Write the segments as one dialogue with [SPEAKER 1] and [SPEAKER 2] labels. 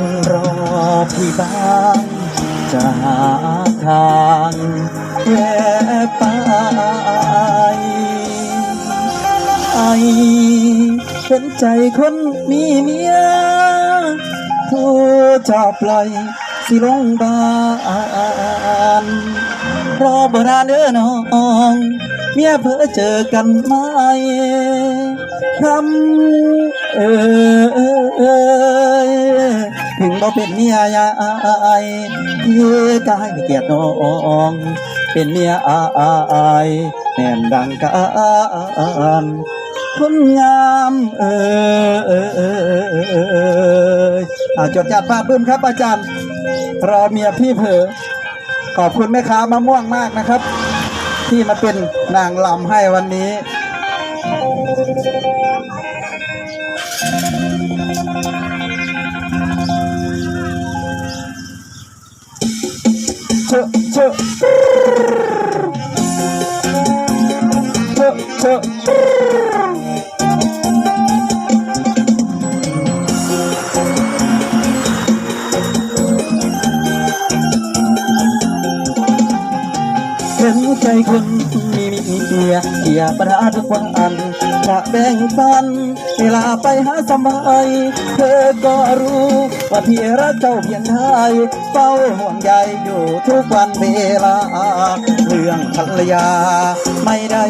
[SPEAKER 1] นรอพี่บ้างจะหาทางแวะไปไอเห็นใจคนมีเมียผู้จะปล่อยสิลงบานรอบ่นานเด้อน้องเมียเพื่อเจอกันไหมคำเออเออเออายพี่ก็ให้เกียรติน้อง เป็นเมียอายแน่นดังกันคนงามเออเออเออเออเออเอออ่าจดจัดภาพบึ้มครับอาจารย์ รอเมียพี่เผลอขอบคุณแม่ค้ามะม่วงมากนะครับ ที่มาเป็นนางลำให้วันนี้ เชอะเชอะเชอะเชอะเห็นใจคนมีมีเมียเกียปัญหาทุกวันอันจะแบ่งปันเวลาไปหาสมัยเธอก็รู้ว่าพี่รักเจ้าเพียงใดเฝ้าห่วงใยอยู่ทุกวันเวลา เรื่องภรรยา ไม่ได้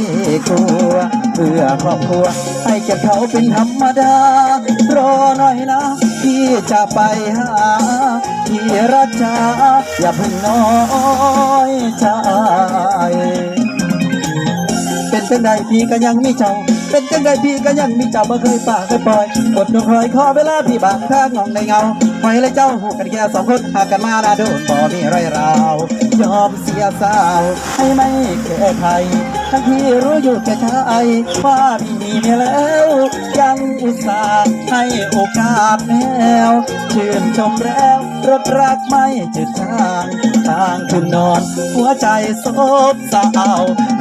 [SPEAKER 1] กลัวเพื่อครอบครัว ให้เก็บเขาเป็นธรรมดารอหน่อยนะ พี่จะไปหาพี่รักษาอย่าเพิ่งนอ งใดพี่ก็ยังมีเจ้า เป็นจังใดพี่ก็ยังมีเจ้าบ่เคยป่าเคยปล่อยกดลงคอยขอเวลาพี่บางทางงองในเงา ไว้และเจ้าหูกันแค่สองคนหากกันมานาโดนบ่มีไรราว ยอมเสียสาวให้ไม่แก้ไขทั้งที่รู้อยู่แก่ใจว่าพี่มีเมียแล้ว ยังอุตส่าห์ให้โอกาสแล้วชื่นชมแล้วรถรักไม่จืดจางทางคืนนอน หัวใจโศบเศร้า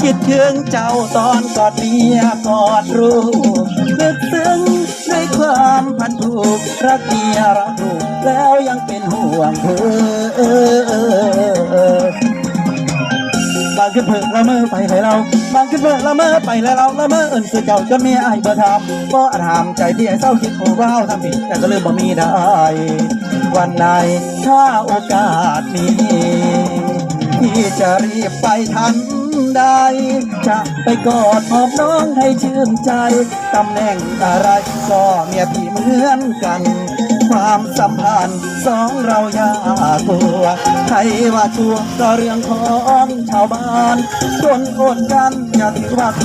[SPEAKER 1] คิดถึงเจ้าตอนกอดเมียกอดรูปนึกซึ้ง ในความพันผูกรักเมียรักลูกแล้วยังเป็นห่วงเธอบางขึ้นเพิ่ละเมอไปเลยเราบางขึ้นเพิ่ละเมอไปเลยเราละเมอเอินคือเจ้าจนเมียไอ้บ่ทำบ่อาจทำใจพี่ไอ้เศร้าคิดโอ้ว้าวทำผิดแต่ก็ลืมบ่มีได้ วันไหนถ้าโอกาสมี พี่จะรีบไปทันใด จะไปกอดหอมน้องให้ชื่นใจตำแหน่งอะไรก็เมียพี่เหมือนกัน ความสัมพันธ์สองเราอย่ากลัวใครว่าชัวก็เรื่องของชาวบ้านคนอดกันอย่าถือว่าท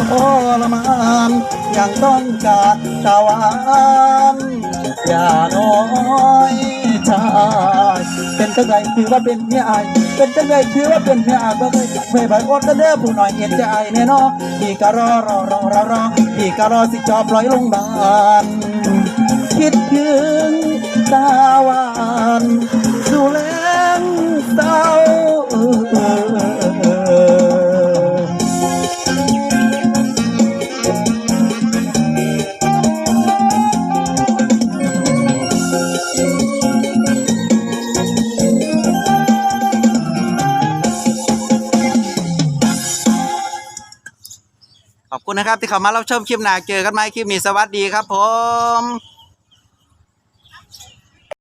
[SPEAKER 1] รมานยังต้องการตะวันอย่าน้อยใจ เป็นจังไรคือว่าเป็นเมียอาย เป็นจังไรคือว่าเป็นเมียอายก็เคยเคยใบอดเด้อผู้หน่อยเอ็นใจแน่นอนพี่ก็รอรอรอรอรอพี่ก็รอสิจอบลอยลงบานคิดถึงตา ขอบคุณนะครับที่เข้ามารับชมคลิปหนาเจอกันไหมคลิปนี้สวัสดีครับผม